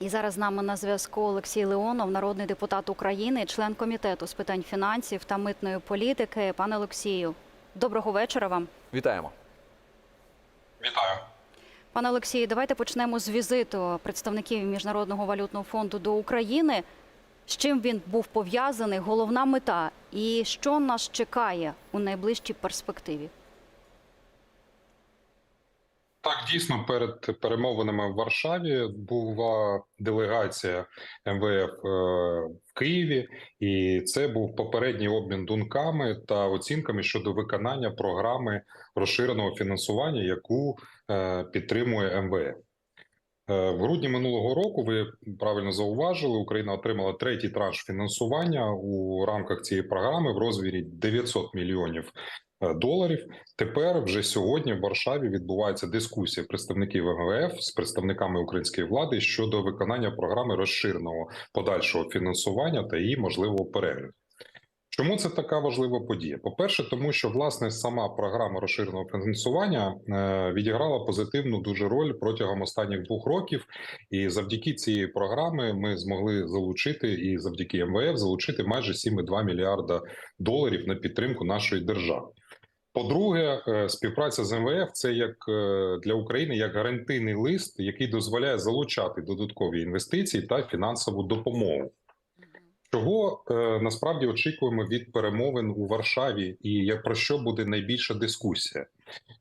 І зараз з нами на зв'язку Олексій Леонов, народний депутат України, член комітету з питань фінансів та митної політики. Пане Олексію, доброго вечора вам. Вітаємо. Вітаю. Пане Олексію, давайте почнемо з візиту представників Міжнародного валютного фонду до України. З чим він був пов'язаний, головна мета і що нас чекає у найближчій перспективі? Так, дійсно, перед перемовинами в Варшаві була делегація МВФ е, в Києві, і це був попередній обмін думками та оцінками щодо виконання програми розширеного фінансування, яку е, підтримує МВФ. Е, В грудні минулого року ви правильно зауважили, Україна отримала третій транш фінансування у рамках цієї програми в розмірі 900 мільйонів доларів. Тепер вже сьогодні в Варшаві відбувається дискусія представників МВФ з представниками української влади щодо виконання програми розширеного подальшого фінансування та її можливого перегляду. Чому це така важлива подія? По-перше, тому що власне сама програма розширеного фінансування е, відіграла позитивну дуже роль протягом останніх двох років, і завдяки цієї програми ми змогли залучити і завдяки МВФ залучити майже 7,2 мільярда доларів на підтримку нашої держави. По-друге, е, співпраця з МВФ це як е, для України як гарантийний лист, який дозволяє залучати додаткові інвестиції та фінансову допомогу. Чого е, насправді очікуємо від перемовин у Варшаві, і про що буде найбільша дискусія?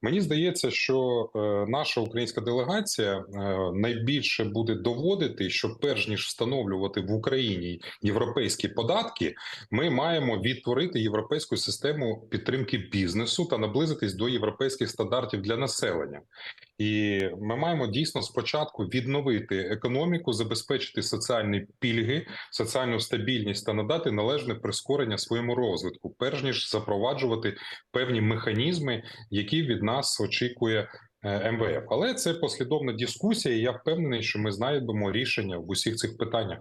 Мені здається, що е, наша українська делегація е, найбільше буде доводити, що перш ніж встановлювати в Україні європейські податки, ми маємо відтворити європейську систему підтримки бізнесу та наблизитись до європейських стандартів для населення. І ми маємо дійсно спочатку відновити економіку, забезпечити соціальні пільги, соціальну стабільність та надати належне прискорення своєму розвитку, перш ніж запроваджувати певні механізми, які від нас очікує е, МВФ. Але це послідовна дискусія. і Я впевнений, що ми знайдемо рішення в усіх цих питаннях.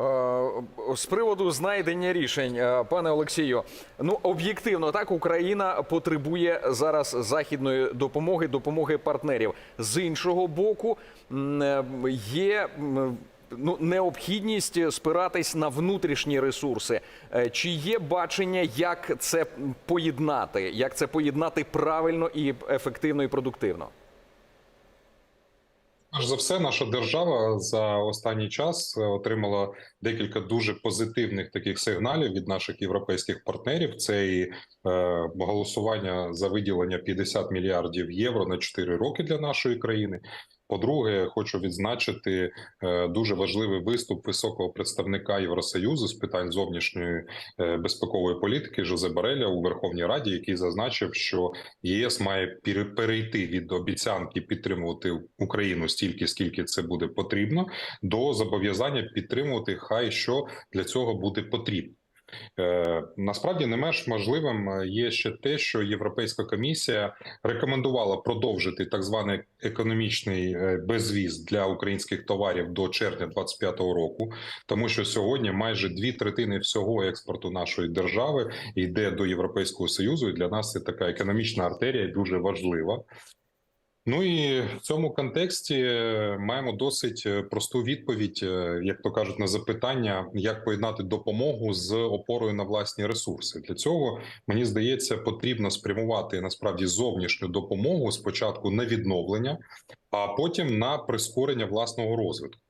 Е, З приводу знайдення рішень, е, пане Олексію, ну об'єктивно так Україна потребує зараз західної допомоги, допомоги партнерів. З іншого боку, е, є ну необхідність спиратись на внутрішні ресурси. Чи є бачення, як це поєднати, як це поєднати правильно і ефективно і продуктивно? Перш за все, наша держава за останній час е, отримала декілька дуже позитивних таких сигналів від наших європейських партнерів. Це і е, голосування за виділення 50 мільярдів євро на 4 роки для нашої країни. По-друге, хочу відзначити е, дуже важливий виступ високого представника Євросоюзу з питань зовнішньої е, безпекової політики Жозе Бареля у Верховній Раді, який зазначив, що ЄС має пере- перейти від обіцянки підтримувати Україну стільки, скільки це буде потрібно, до зобов'язання підтримувати хай що для цього буде потрібно. Е, насправді не менш можливим е, є ще те, що Європейська комісія рекомендувала продовжити так званий економічний е, безвіз для українських товарів до червня 2025 року, тому що сьогодні майже дві третини всього експорту нашої держави йде до Європейського союзу, і для нас це така економічна артерія дуже важлива. Ну і в цьому контексті е, маємо досить е, просту відповідь, е, як то кажуть, на запитання, як поєднати допомогу з опорою на власні ресурси. Для цього мені здається, потрібно спрямувати насправді зовнішню допомогу спочатку на відновлення, а потім на прискорення власного розвитку.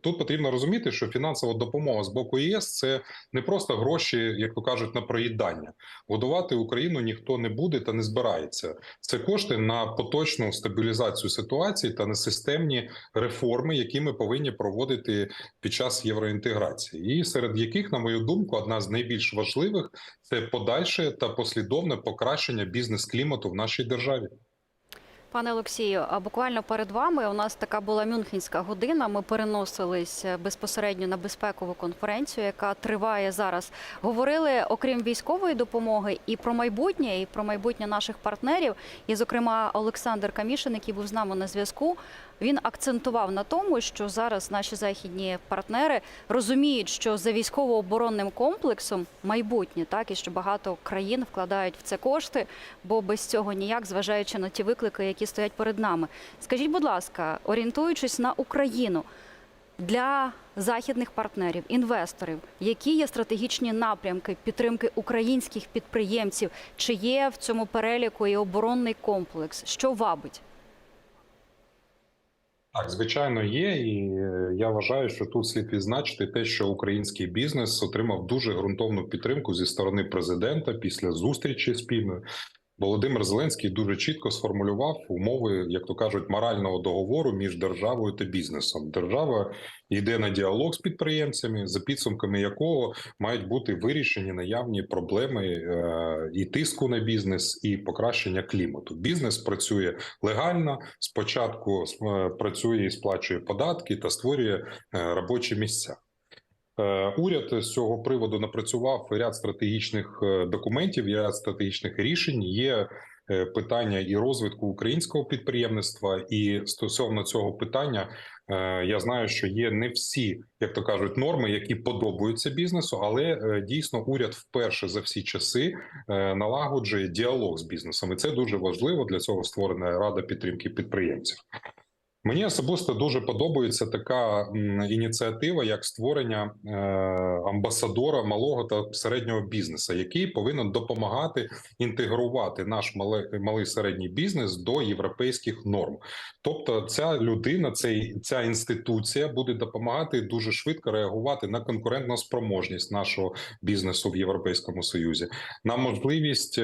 Тут потрібно розуміти, що фінансова допомога з боку ЄС це не просто гроші, як то кажуть, на проїдання. Годувати Україну ніхто не буде та не збирається. Це кошти на поточну стабілізацію ситуації та на системні реформи, які ми повинні проводити під час євроінтеграції, і серед яких, на мою думку, одна з найбільш важливих це подальше та послідовне покращення бізнес-клімату в нашій державі. Пане Олексію, а буквально перед вами у нас така була Мюнхенська година. Ми переносились е, безпосередньо на безпекову конференцію, яка триває зараз. Говорили, окрім військової допомоги, і про майбутнє, і про майбутнє наших партнерів. І, зокрема, Олександр Камішин, який був з нами на зв'язку. Він акцентував на тому, що зараз наші західні партнери розуміють, що за військово-оборонним комплексом майбутнє, так і що багато країн вкладають в це кошти, бо без цього ніяк, зважаючи на ті виклики, які стоять перед нами. Скажіть, будь ласка, орієнтуючись на Україну, для західних партнерів, інвесторів, які є стратегічні напрямки підтримки українських підприємців? Чи є в цьому переліку і оборонний комплекс? Що вабить? Так, звичайно, є, і е, я вважаю, що тут слід відзначити те, що український бізнес отримав дуже ґрунтовну підтримку зі сторони президента після зустрічі спільної. Володимир Зеленський дуже чітко сформулював умови, як то кажуть, морального договору між державою та бізнесом. Держава йде на діалог з підприємцями, за підсумками якого мають бути вирішені наявні проблеми е, і тиску на бізнес, і покращення клімату. Бізнес працює легально. Спочатку е, працює і сплачує податки та створює е, робочі місця. Е, Уряд з цього приводу напрацював ряд стратегічних е, документів, ряд стратегічних рішень. Є е, питання і розвитку українського підприємництва, і стосовно цього питання я знаю, що є не всі, як то кажуть, норми, які подобаються бізнесу, але дійсно уряд вперше за всі часи налагоджує діалог з бізнесом, і це дуже важливо. Для цього створена рада підтримки підприємців. Мені особисто дуже подобається така ініціатива, як створення е, амбасадора малого та середнього бізнесу, який повинен допомагати інтегрувати наш малий, малий середній бізнес до європейських норм. Тобто, ця людина, цей ця інституція буде допомагати дуже швидко реагувати на конкурентну спроможність нашого бізнесу в Європейському Союзі, на можливість.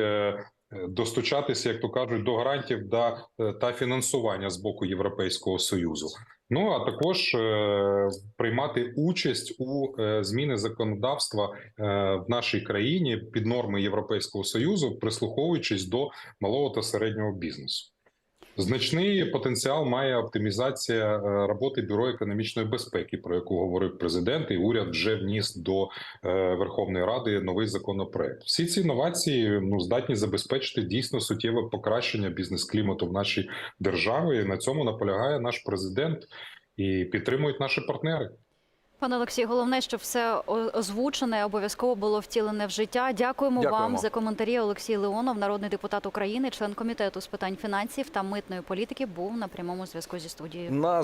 Достучатися, як то кажуть, до гарантів да, е, та фінансування з боку Європейського союзу. Ну а також е, приймати участь у е, зміни законодавства е, в нашій країні під норми Європейського союзу, прислуховуючись до малого та середнього бізнесу. Значний потенціал має оптимізація е, роботи бюро економічної безпеки, про яку говорив президент, і уряд вже вніс до е, Верховної Ради новий законопроект. Всі ці інновації ну здатні забезпечити дійсно суттєве покращення бізнес-клімату в нашій державі. І на цьому наполягає наш президент і підтримують наші партнери. Пане Олексій, головне, щоб все озвучене обов'язково було втілене в життя. Дякуємо, Дякуємо. вам за коментарі. Олексій Леонов, народний депутат України, член комітету з питань фінансів та митної політики, був на прямому зв'язку зі студією. На